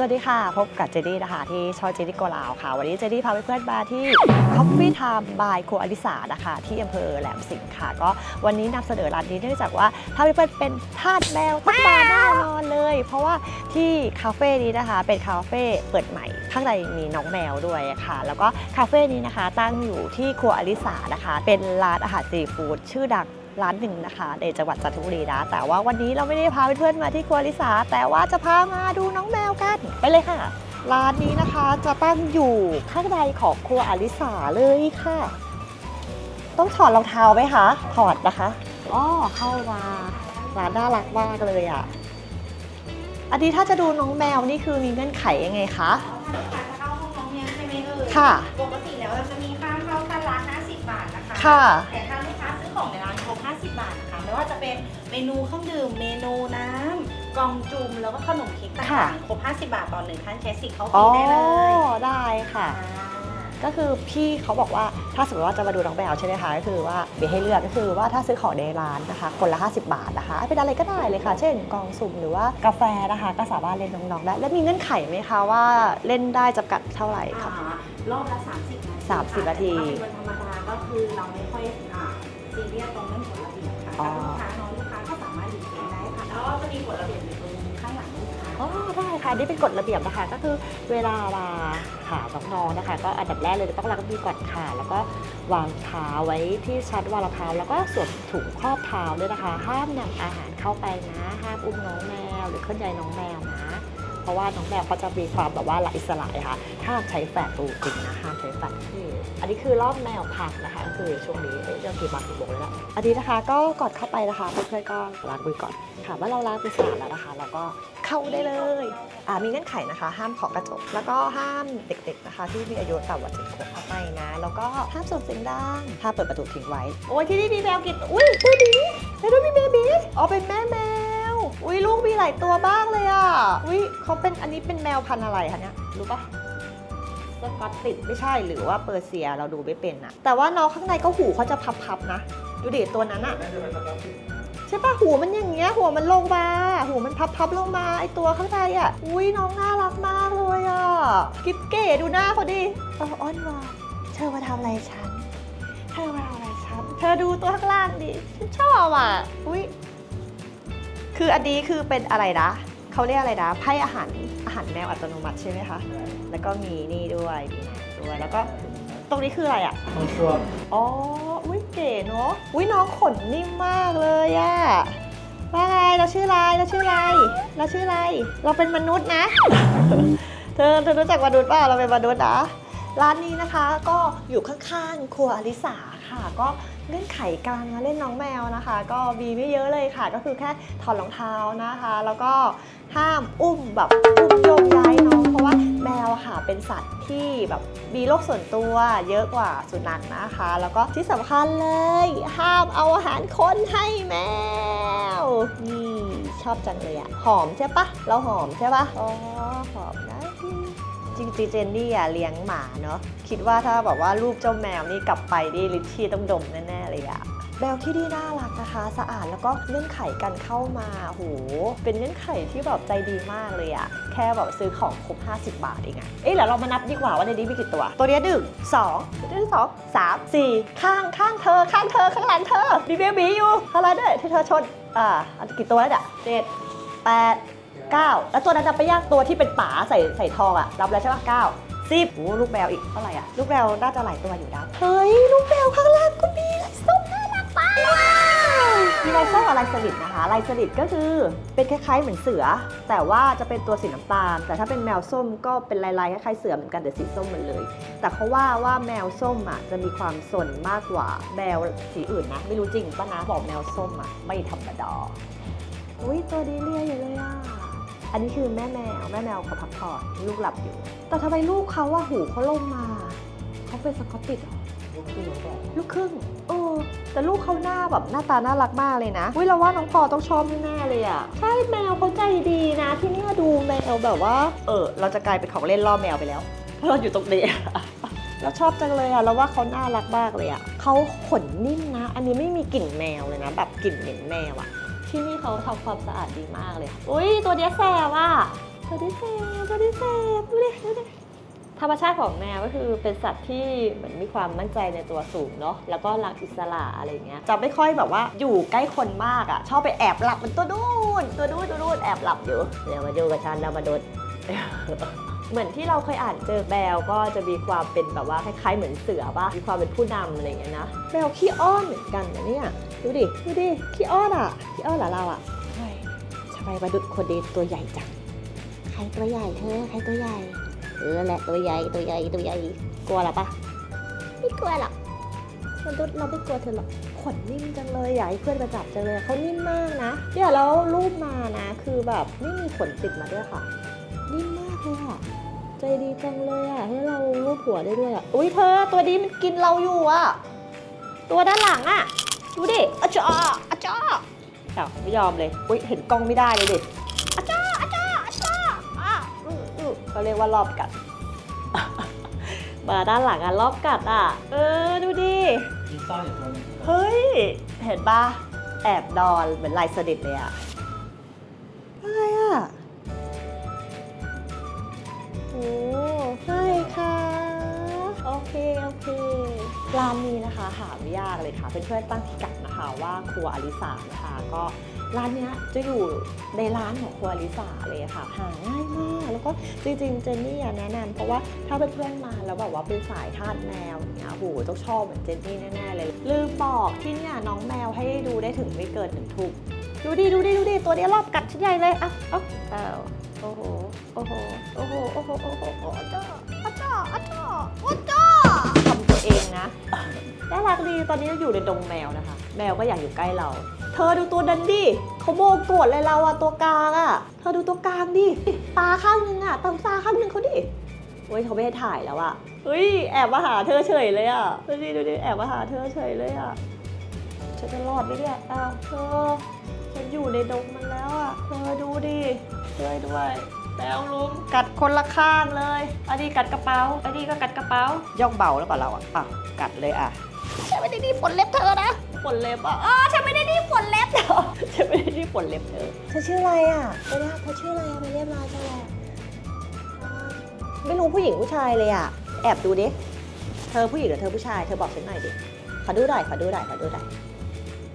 สวัสดีค่ะ พบกับเจดี้นะคะที่ชอเจดี้โกลาวค่ะ วันนี้เจดี้พาเพื่อนๆมาที่ Coffee Time by ครัวอลิสานะคะ ที่อำเภอแหลมสิงห์ค่ะ ก็วันนี้นำเสนอร้านนี้เนื่องจากว่าถ้าเพื่อนๆเป็นทาสแมวต้องมาแน่นอนเลย เพราะว่าที่คาเฟ่นี้นะคะ เป็นคาเฟ่เปิดใหม่ ข้างในมีน้องแมวด้วยค่ะ แล้วก็คาเฟ่นี้นะคะตั้งอยู่ที่ครัวอลิสานะคะ เป็นร้านอาหารซีฟู้ดชื่อดัง ร้านหนึ่งนะคะ ในจังหวัดจันทบุรีนะ แต่ว่าวันนี้เราไม่ได้พาเพื่อนๆมาที่ครัวลิสา แต่ว่าจะพามาดูน้องแมวกัน ไปเลยค่ะ ร้านนี้นะคะจะตั้งอยู่ข้างในของครัวอลิสาเลยค่ะ ต้องถอดรองเท้าไหมคะ ถอดนะคะอ๋อเข้ามาร้านน่ารักมากเลยอะ อันนี้ถ้าจะดูน้องแมวนี่คือมีเงื่อนไขยังไงคะลูกค้าจะเข้าห้องน้องแมวใช่ไหมเอ่ยค่ะ ปกติแล้วเราจะมีค่าเข้าคันละ50 บาทนะคะ ค่ะ แต่ถ้า 50 บาทนะคะไม่ว่าจะเป็นเมนูเครื่องดื่มเมนูน้ำกล่องจุ่มแล้วก็ขนมเค้กต่างๆครบ 50 บาทต่อหนึ่งท่านใช้สิทธิ์เขาฟรีได้เลยได้ค่ะ ก็คือพี่เขาบอกว่าถ้าสมมติว่าจะมาดูน้องแบลใช่ไหมคะก็คือว่ามีให้เลือกก็คือว่าถ้าซื้อของในร้านนะคะ คนละ 50 บาทนะคะเป็นอะไรก็ได้เลยค่ะ เช่นกล่องสุ่มหรือว่ากาแฟนะคะ ก็สามารถเล่นน้องๆได้และมีเงื่อนไขไหมคะว่าเล่นได้จำกัดเท่าไหร่คะรอบละ 30 นาที30นาทีถ้เป็นธรรมดาก็คือเราไม่ค่อยอ่า ซีเรียสตรงเรื่องกฎระเบียบค่ะอ๋อถ้าลูกค้าน้อยลูกค้าก็สามารถหลีกเลี่ยงได้ค่ะแล้วก็จะมีกฎระเบียบอยู่ตรงข้างหลังลูกค้า อ๋อได้ค่ะนี่เป็นกฎระเบียบนะคะ ก็คือเวลามาหาน้องๆนะคะ ก็อันดับแรกเลยต้องล้างมือก่อนค่ะ แล้วก็วางเท้าไว้ที่ชั้นวางรองเท้า แล้วก็สวมถุงครอบเท้าด้วยนะคะ ห้ามนำอาหารเข้าไปนะ ห้ามอุ้มน้องแมวหรือเคลื่อนย้ายน้องแมวนะเพ ราะว่าน้องแมวเขาจะมีความแบบว่าหลักอิสระนะคะห้ามใช้แฟลตตูจริงนะห้ามใช้แฟลตที่อันนี้คือรอบแมวพักนะคะก็คือช่วงนี้เอ๊ะเรื่องกี่บาทกี่โมงเลยละอันนี้นะคะก็กอนเข้าไปนะคะเพื่อนๆก็ล้างมือก่อนค่ะว่าเราล้างมือสะอาดแล้วนะคะ เราก็เข้าได้เลยอ่ามีเงื่อนไขนะคะ ห้ามขอกระจก แล้วก็ห้ามเด็กๆนะคะ ที่มีอายุต่ำกว่าเจ็ดขวบเข้าไปนะ แล้วก็ห้ามส่งเสียงดังห้ามเปิดประตูทิ้งไว้ โอ้ยที่นี่มีแมวกี่ตัวอุ้ยเบบีแล้วด้มีเบบีอ๋อเป็นแม่แมว อุ้ยลูกมีหลายตัวบ้างเลยอะ อุ้ยเขาเป็นอันนี้เป็นแมวพันธุ์อะไรคะเนี่ย รู้ปะสกอตติดไม่ใช่หรือว่าเปอร์เซียเราดูไม่เป็นอะแต่ว่าน้องข้างในก็หูเขาจะพับๆนะ ดูเดิตัวนั้นอะใช่ปะหูมันอย่างเงี้ยหัวมันลงมาหูมันพับๆลงมาไอตัวข้างในอะอุ้ยน้องน่ารักมากเลยอะกิ๊บเก๋ดูหน้าเขาดิเอออ้อนวอนเธอมาทำอะไรฉันเธอมาทำอะไรฉันเธอดูตัวข้างล่างดิฉันชอบอะอุ้ย คืออันนี้คือเป็นอะไรนะเขาเรียกอะไรนะให้อาหารอาหารแมวอัตโนมัติใช่ไหมคะ แล้วก็มีนี่ด้วยมีน้ำด้วยแล้วก็ตรงนี้คืออะไรอะต้องช่วงอ๋ออุ้ยเก๋เนาะอุ้ยน้องขนนิ่มมากเลยอะว่าไงเราชื่ออะไรเราชื่ออะไรเราชื่ออะไร เราเป็นมนุษย์นะ เธอเธอรู้จักมนุษย์เปล่าเราเป็นมนุษย์นะร้านนี้นะคะก็อยู่ข้างๆครัวอลิสาค่ะ ก็ เงื่อนไขการมาเล่นน้องแมวนะคะ ก็มีไม่เยอะเลยค่ะ ก็คือแค่ถอดรองเท้านะคะ แล้วก็ห้ามอุ้มแบบอุ้มโยกย้ายน้องเพราะว่าแมวค่ะเป็นสัตว์ที่แบบมีโรคส่วนตัวเยอะกว่าสุนัขนะคะ แล้วก็ที่สำคัญเลย ห้ามเอาอาหารคนให้แมวนี่ชอบจังเลยอะหอมใช่ปะเราหอมใช่ปะอ๋อหอมนะ จริงๆเจนนี่อะเลี้ยงหมาเนาะคิดว่าถ้าแบบว่ารูปเจ้าแมวนี่กลับไปนี่ลิชชี่ต้องดมแน่ๆเลยอะแมวที่นี่น่ารักนะคะ สะอาดแล้วก็เงื่อนไขกันเข้ามาโหเป็นเงื่อนไขที่แบบใจดีมากเลยอะแค่แบบซื้อของครบ 50 บาทเองอะเอ๊ะเดี๋ยวเรามานับดีกว่าว่าในนี้มีกี่ตัว ตัวเนี้ยหนึ่งสองตัวนี้สองสามสี่ข้างข้างเธอ ข้างเธอข้างหลังเธอมีเบบีอยู่ข้างหลังด้วยที่เธอชนอ่าอันกี่ตัวแล้วเนี่ยเจ็ดแปด 9 แล้วตัวนั้นจะไปย่างตัวที่เป็นป๋าใส่ใส่ทองอะรับแล้วใช่ปะ9 10โอ้ลูกแมวอีกเท่าไหร่อะลูกแมวน่าจะหลายตัวอยู่นะเฮ้ยลูกแมวข้างล่างก็มีลายส้มน่ารักมากมีลายส้มกับลายสลิดนะคะลายสลิดก็คือเป็นคล้ายๆเหมือนเสือ แต่ว่าจะเป็นตัวสีน้ำตาล แต่ถ้าเป็นแมวส้มก็เป็นลายๆคล้ายๆเสือเหมือนกันแต่สีส้มเหมือนเลย แต่เขาว่าว่าแมวส้มอะจะมีความสนมากกว่าแมวสีอื่นนะไม่รู้จริงป่ะนะบอกแมวส้มอะไม่ธรรมดาอุ้ยตัวนี้เลียอยู่เลยอะ อันนี้คือแม่แมวแม่แมวเขาพักผ่อนลูกหลับอยู่ แต่ทำไมลูกเขาว่าหูเขาลงมาเขาเป็นสกอตติชเหรอลูกครึ่งหรือเปล่าลูกครึ่งเออแต่ลูกเขาหน้าแบบหน้าตาน่ารักมากเลยนะอุ้ยเราว่าน้องพอต้องชอบแน่ๆเลยอะใช่แมวเขาใจดีนะที่เนี่ยดูแมวแบบว่า เออ เราจะกลายเป็นของเล่นล่อแมวไปแล้วเพราะเราอยู่ตรงนี้เราชอบจังเลยอะเราว่าเขาน่ารักมากเลยอะเขาขนนิ่มนะ อันนี้ไม่มีกลิ่นแมวเลยนะ แบบกลิ่นเหม็นแมวอะ ที่นี่เขาทำความสะอาดดีมากเลย อุ้ยตัวเนี้ยแสบอะบอดี้เซฟบอดี้เซฟดูดิดูดิธรรมชาติของแมวก็คือเป็นสัตว์ที่เหมือนมีความมั่นใจในตัวสูงเนาะแล้วก็รักอิสระอะไรเงี้ยจะไม่ค่อยแบบว่าอยู่ใกล้คนมากอะ่ะ ชอบไปแอบหลับมันตัวนู่นตัวนู่นตัวนู่นแอบหลับอยู่เดี๋ยวมาดูกับฉันแล้วมาดูเหมือนที่เราเคยอ่านเจอแบลก็จะมีความเป็นแบบว่าคล้ายๆเหมือนเสือป่ะมีความเป็นผู้นำอะไรเงี้ยนะแบลขี้อ้อนเหมือนกันนะเนี่ย ดูดิ ดูดิ ขี้อ้อนอะ ขี้อ้อนเหรอเราอะใช่ทำไมมาดุคนดีตัวใหญ่จัง ใครตัวใหญ่เธอ ใครตัวใหญ่ เออแหละตัวใหญ่ ตัวใหญ่ ตัวใหญ่ กลัวหรอปะไม่กลัวหรอกมนุษย์เราไม่กลัวเธอหรอก ขนนิ่มจังเลยอยากให้เพื่อนมาจับจังเลยเขานิ่มมากนะ เนี่ยแล้วรูปมานะ คือแบบไม่มีขนติดมาด้วยค่ะ นิ่มมากเลยอะใจดีจังเลยอะให้เรารูปหัวได้ด้วยอะอุ้ยเธอ ตัวนี้มันกินเราอยู่อะตัวด้านหลังอะ ดูดิอะจ้าอะจ้าอ้าวไม่ยอมเลยอุ้ยเห็นกล้องไม่ได้เลยดิอะจ้าอะจ้าอะจ้าอะอืออือเขาเรียกว่ารอบกัด มาด้านหลังอะรอบกัดอะ เออดูดิมีสร้อยอยู่ตัวหนึงเฮ้ย เห็นปะแอบดอนเหมือนลายสดิดเลยอะอะไรอะโอ้ใช่ค่ะ เค โอเค ร้านนี้นะคะ หาไม่ยากเลยค่ะเพื่อนๆตั้งพิกัดนะคะว่าครัวอลิสานะคะ ก็ร้านเนี้ยจะอยู่ในร้านของครัวอลิสาเลยค่ะ หาง่ายมาก แล้วก็จริงๆ เจนนี่อะแนะนำเพราะว่าถ้าเพื่อนๆมาแล้วแบบว่าเป็นสายทาสแมวอย่างเงี้ยโอ้โหต้องชอบเหมือนเจนนี่แน่ๆเลย ลืมบอกที่เนี่ยน้องแมวให้ดูได้ถึงไม่เกินหนึ่งทุ่มดูดิดูดิดูดิตัวเนี้ยรอบกัดชิ้นใหญ่เลยอะเอ้าเอ้าโอ้โห โอ้โห โอ้โห โอ้โห โอ้โห โอ้โหจ้าอาจ้าอาจ้าอาจ้าทำตัวเอ นะน่ารักดีตอนนี้เราอยู่ในดงแมวนะคะ แมวก็อยากอยู่ใกล้เรา เธอดูตัวดันดิเขาโมกวดเลยเราอะตัวกลางอะเธอดูตัวกลางดิตาข้างนึงอะตาตาข้างนึงเขาดิเฮ้ยเขาไม่ให้ถ่ายแล้วอะเฮ้ยแอบมาหาเธอเฉยเลยอะดูดิดูดิแอบมาหาเธอเฉยเลยอะฉันจะรอดไหมเนี่ยอ้าวเธอฉันอยู่ในดงมันแล้วอะเธอดูดิช่วยด้วย แมวลุมกัดคนละข้างเลยอันนี้กัดกระเป๋าอันนี้ก็กัดกระเป๋าย่องเบาแล้วเปล่าเราอะอ้าวกัดเลยอะฉันไม่ได้ดีฝนเล็บเธอนะฝนเล็บอะอ๋อฉันไม่ได้ดีฝนเล็บเธอฉันไม่ได้ดีฝนเล็บเธอเธอชื่ออะไรอะเธอเธอชื่ออะไรอะไปเรียบร้อยจังเลยอ่าไม่รู้ผู้หญิงผู้ชายเลยอะแอบดูดิเธอผู้หญิงหรือเธอผู้ชายเธอบอกฉันหน่อยดิขอดูหน่อยขอดูหน่อยขอดูหน่อย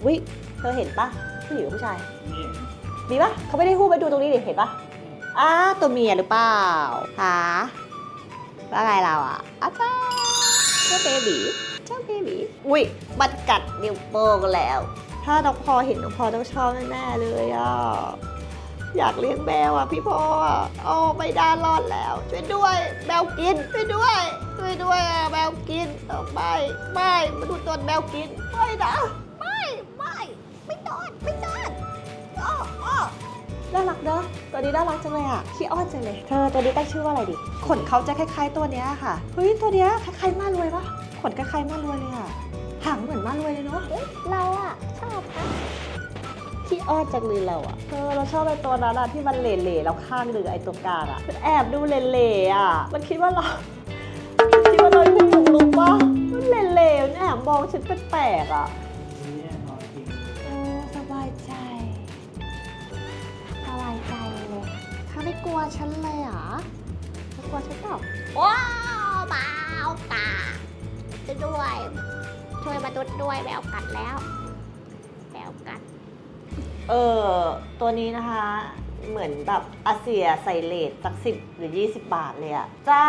วิเธอเห็นปะผู้หญิงหรือผู้ชายนี่มีปะเขาไม่ได้พูดไปดูตรงนี้ดิเห็นปะ อ้าตัวเมียหรือเปล่าหาว่าไงเราอะอ้าวจ้าเจ้าเบบีเจ้าเบบีอุ้ยมันกัดนิ้วโป้งแล้ว ถ้าน้องพอเห็นน้องพอต้องชอบแน่ๆเลยอะอยากเลี้ยงแมวอะพี่พออะโอ้ไม่ได้รอดแล้ว ช่วยด้วยแมวกินช่วยด้วยช่วยด้วยอะแมวกินเออไม่ไม่มาดูตัวแมวกินไม่นะไม่ไม่ไม่นอนไม่นอนอ้ออ้อ น่ารักเนอะตัวนี้น่ารักจังเลยอะขี้อ้อนจังเลยเธอตัวนี้ตั้งชื่อว่าอะไรดิขนเขาจะคล้ายๆตัวเนี้ยค่ะเฮ้ยตัวเนี้ยคล้ายๆมารวยปะขนคล้ายๆมารวยเลยอะหางเหมือนมารวยเลยเนาะเราอะชอบนะที่อ้อนจังเลยเราอะเออเราชอบไอ้ตัวนั้นอะที่มันเหล่ๆแล้วข้างหนึ่งไอ้ตัวกลางอะมันแอบดูเหล่ๆอะมันคิดว่าเราคิดว่าเราอยู่ถูกลุกปะมันเหล่ๆมันแอบมองฉันแปลกๆอะ ลัวฉันเลยเหรอกลัวฉันเปล่าว้าวเบาตาจะด้วย ช่วยมาดุดด้วยแมวกัดแล้วแมวกัด เออตัวนี้นะคะ เหมือนแบบอาเซียใส่เลทสักสิบหรือ 20 บาทเลยอะจ้า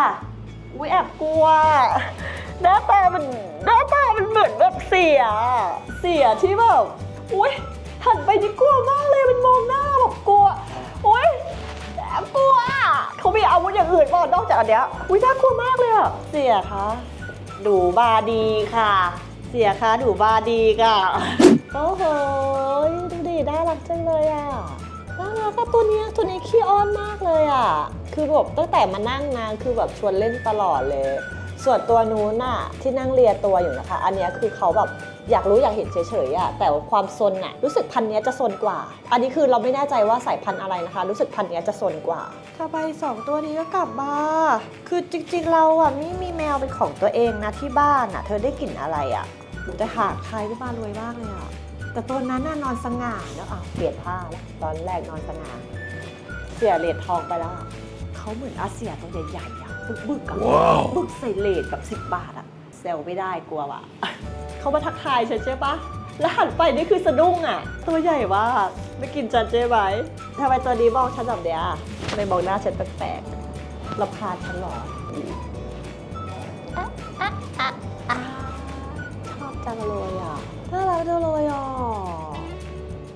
อุ้ยแอบกลัว หน้าตามันหน้าตามันเหมือนแบบเสีย เสียที่แบบอุ้ยหันไปนี่กลัวมากเลยมันมองหน้าแบบกลัว กลัวเขามีอาวุธอย่างอื่นเปล่านอกจากอันเนี้ยอุ้ยน่ากลัวมากเลยอะเสียคะดูบาดีค่ะ เสียคะดูบาดีค่ะโอ้โหดูดิน่ารักจังเลยอะน่ารักอะตัวเนี้ยตัวนี้ขี้อ้อนมากเลยอะ คือแบบตั้งแต่มานั่งนะคือแบบชวนเล่นตลอดเลย ส่วนตัวนู้นน่ะที่นั่งเลียตัวอยู่นะคะ อันเนี้ยคือเขาแบบ อยากรู้อยากเห็นเฉยๆอะแต่ว่าความซนอะรู้สึกพันธุ์เนี้ยจะซนกว่า อันนี้คือเราไม่แน่ใจว่าสายพันธุ์อะไรนะคะ รู้สึกพันธุ์เนี้ยจะซนกว่า ถ้าไปสองตัวนี้ก็กลับมา คือจริงๆเราอะไม่มีแมวเป็นของตัวเองนะที่บ้านอะเธอได้กลิ่นอะไรอะแต่หาใครที่บ้านรวยมากเลยอะแต่ตัวนั้นน่ะนอนสง่าเนอะอะเปลี่ยนผ้าแล้วตอนแรกนอนสง่าเสียเลดทองไปแล้วอะเขาเหมือนอาเซียตัวใหญ่ๆอะบึกบึกๆอะบึกใส่เลทแบบ10บาทอะเซลไม่ได้กลัวว่ะ เขามาทักทายฉันใช่ปะแล้วหันไปนี่คือสะดุ้งอะตัวใหญ่มากไม่กินจันเจ๊ไหมทำไมตัวนี้มองฉันแบบเนี้ยทำไมมองหน้าฉันแปลกๆรำคาญฉันเหรออะอะอะอะชอบจังเลยอะน่ารักจังเลยอะ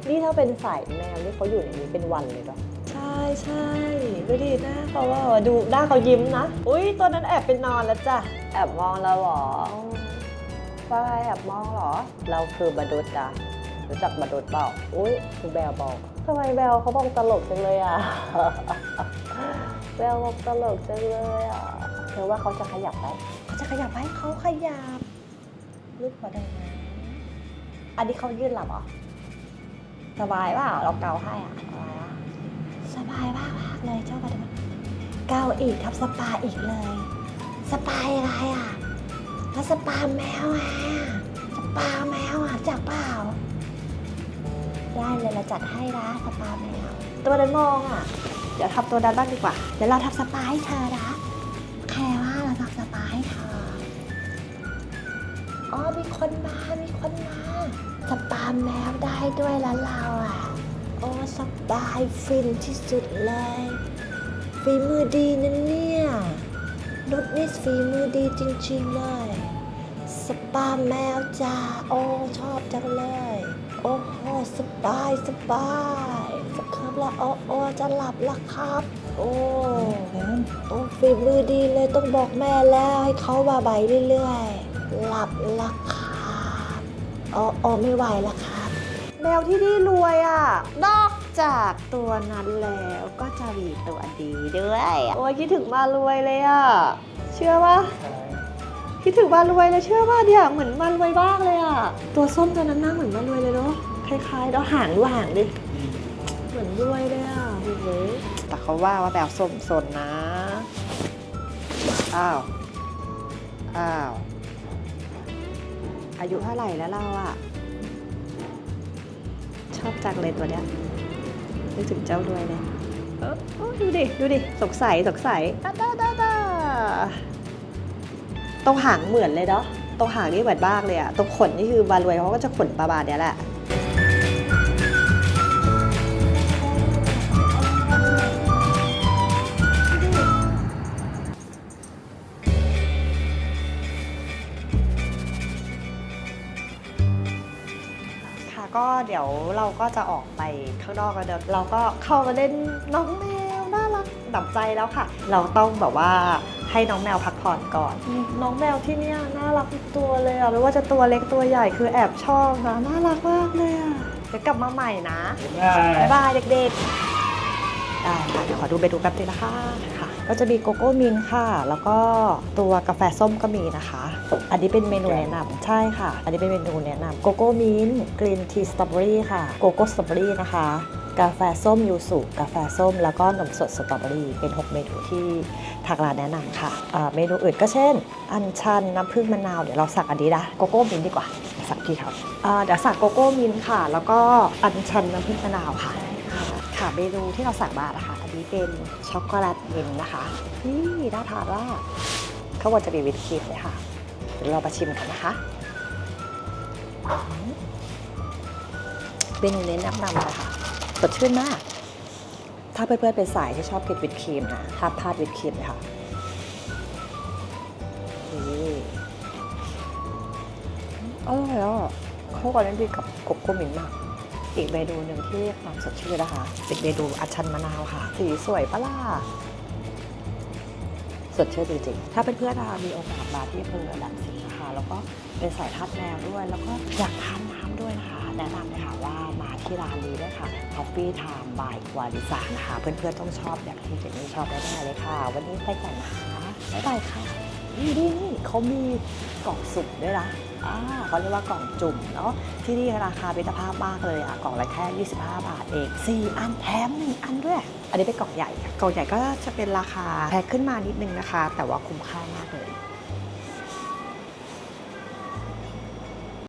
นี่ถ้าเป็นสายแมวนี่เขาอยู่ในนี้เป็นวันเลยปะใช่ใช่ดูดิหน้าเขาว่าดูหน้าเขายิ้มนะ อุ้ยตัวนั้นแอบไปนอนแล้วจ้ะแอบมองเราเหรอ ว่าไงแอบมองเหรอ เราคือบดุดอะรู้จักบดุดเปล่าอุ้ยคือแบลบอกทำไมแบลเขาบอกตลกจังเลยอะแบลบอกตลกจังเลยอะเธอว่าเขาจะขยับไหมเขาจะขยับไหมเขาขยับลูกหัวได้ไหมอันนี้เขายืนหลับเหรอสบายเปล่าเราเกาให้อะสบายปะสบายมากมากเลยเจ้าบัตรเกาอีกทับสปาอีกเลย สปาอะไรอะ แล้วสปาแมวอะสปาแมวอะจับเปล่า ได้เลยเราจัดให้นะสปาแมว ตัวนั้นมองอะ เดี๋ยวทับตัวนั้นบ้างดีกว่า เดี๋ยวเราทับสปาให้เธอนะแค่ว่าเราทับสปาให้เธอ อ๋อมีคนมา มีคนมา สปาแมวได้ด้วยแล้วเราอะ โอ้สบายฟินที่สุดเลย ฝีมือดีนะเนี่ย นุชนี่ฝีมือดีจริงๆเลย สปาแมวจ้าโอ้ชอบจังเลย โอ้โหสบายสบายจะครับล้วโอ้โอ้จะหลับล้วครับ โอ้โอ้ฝีมือดีเลยต้องบอกแม่แล้วให้เขาบาใบเรื่อยๆ หลับละครับอ๋ออ๋อไม่ไหวละครับ แมวที่นี่รวยอะนอ จากตัวนั้นแล้วก็จะมีตัวดีด้วย โอ้ยคิดถึงมารวยเลยอะเชื่อปะอะไรคิดถึงมารวยเลยเชื่อปะเนี่ยเหมือนมารวยบ้างเลยอะตัวส้มตัวนั้นหน้าเหมือนมารวยเลยเนาะคล้ายๆแล้วหางดูหางดิอืมเหมือนรวยเลยอะโอ้โหแต่เขาว่าว่าแบบสมสนนะอ้าวอ้าวอายุเท่าไหร่แล้วเราอะชอบจังเลยตัวเนี้ย นึกถึงเจ้าด้วยเลยเออดูดิ ดูดิ สงสัยสงสัยตาตาตาตาตรงหางเหมือนเลยเนาะตรงหางนี่เหมือนบ้างเลยอะตรงขนนี่คือบาลวยเขาก็จะขนประมาณเนี้ยแหละ เดี๋ยวเราก็จะออกไปข้างนอกกันเดี๋ยวเราก็เข้ามาเล่นน้องแมวน่ารักดับใจแล้วค่ะ เราต้องแบบว่าให้น้องแมวพักผ่อนก่อน น้องแมวที่เนี่ยน่ารักทุกตัวเลยอะไม่ว่าจะตัวเล็กตัวใหญ่คือแอบชอบนะน่ารักมากเลยอะเดี๋ยวกลับมาใหม่นะบ๊ายบายบ๊ายบายเด็กๆได้ค่ะเดี๋ยวขอดูเมนูแป๊บนึงนะคะค่ะ ก็จะมีโกโก้มินค่ะ แล้วก็ตัวกาแฟส้มก็มีนะคะ อันนี้เป็นเมนูแนะนำใช่ค่ะ อันนี้เป็นเมนูแนะนำโกโก้มินกรีนทีสตรอเบอรี่ค่ะโกโก้สตรอเบอรี่นะคะกาแฟส้มยูสุกาแฟส้ม แล้วก็นมสดสตรอเบอรี่เป็น 6 เมนูที่ทางร้านแนะนำค่ะอ่าเมนูอื่นก็เช่น อัญชันน้ำผึ้งมะนาวเดี๋ยวเราสั่งอันนี้นะโกโก้มินดีกว่าสั่งที่เขาอ่าเดี๋ยวสั่งโกโก้มินค่ะ แล้วก็อัญชันน้ำผึ้งมะนาวค่ะค่ะเมนูที่เราสั่งมานะคะ อันนี้เป็นช็อกโกแลตมินนะคะนี่น่าทานว่ากข้างบนจะมีวิปครีมเลยค่ะเดี๋ยวเรามาชิมกันนะคะอืมเมนูนี้แนะนำเลยค่ะสดชื่นมาก ถ้าเพื่อนๆเป็นสายที่ชอบกินวิปครีมนะห้ามพลาดวิปครีมเลยค่ะนี่อร่อยอะเข้ากันได้ดีกับโกโก้มินมาก อีกเมนูหนึ่งที่ความสดชื่นนะคะเป็นเมนูอัญชันมะนาวค่ะ สีสวยปะล่ะสดชื่นจริงๆถ้าเป็นเพื่อนๆมีโอกาสมาที่อำเภอดันสิงห์นะคะแล้วก็เป็นสายทาสแมวด้วย แล้วก็อยากทานน้ำด้วยนะคะ แนะนำเลยค่ะว่ามาที่ร้านนี้ด้วยค่ะ Coffee Time by วาริสานะคะ เพื่อนๆต้องชอบแบบที่เจนนี่ชอบแน่ๆเลยค่ะ วันนี้ไปก่อนนะคะบ๊ายบายค่ะ นี่นี่นี่เขามีกล่องสุ่มด้วยนะอ่าเขาเรียกว่ากล่องจุ่มเนาะที่นี่ราคาเป็นภาพมากเลยอะกล่องละแค่ 25 บาทเอง4อันแถม1อันด้วย อันนี้เป็นกล่องใหญ่ กล่องใหญ่ก็จะเป็นราคาแพงขึ้นมานิดนึงนะคะ แต่ว่าคุ้มค่ามากเลย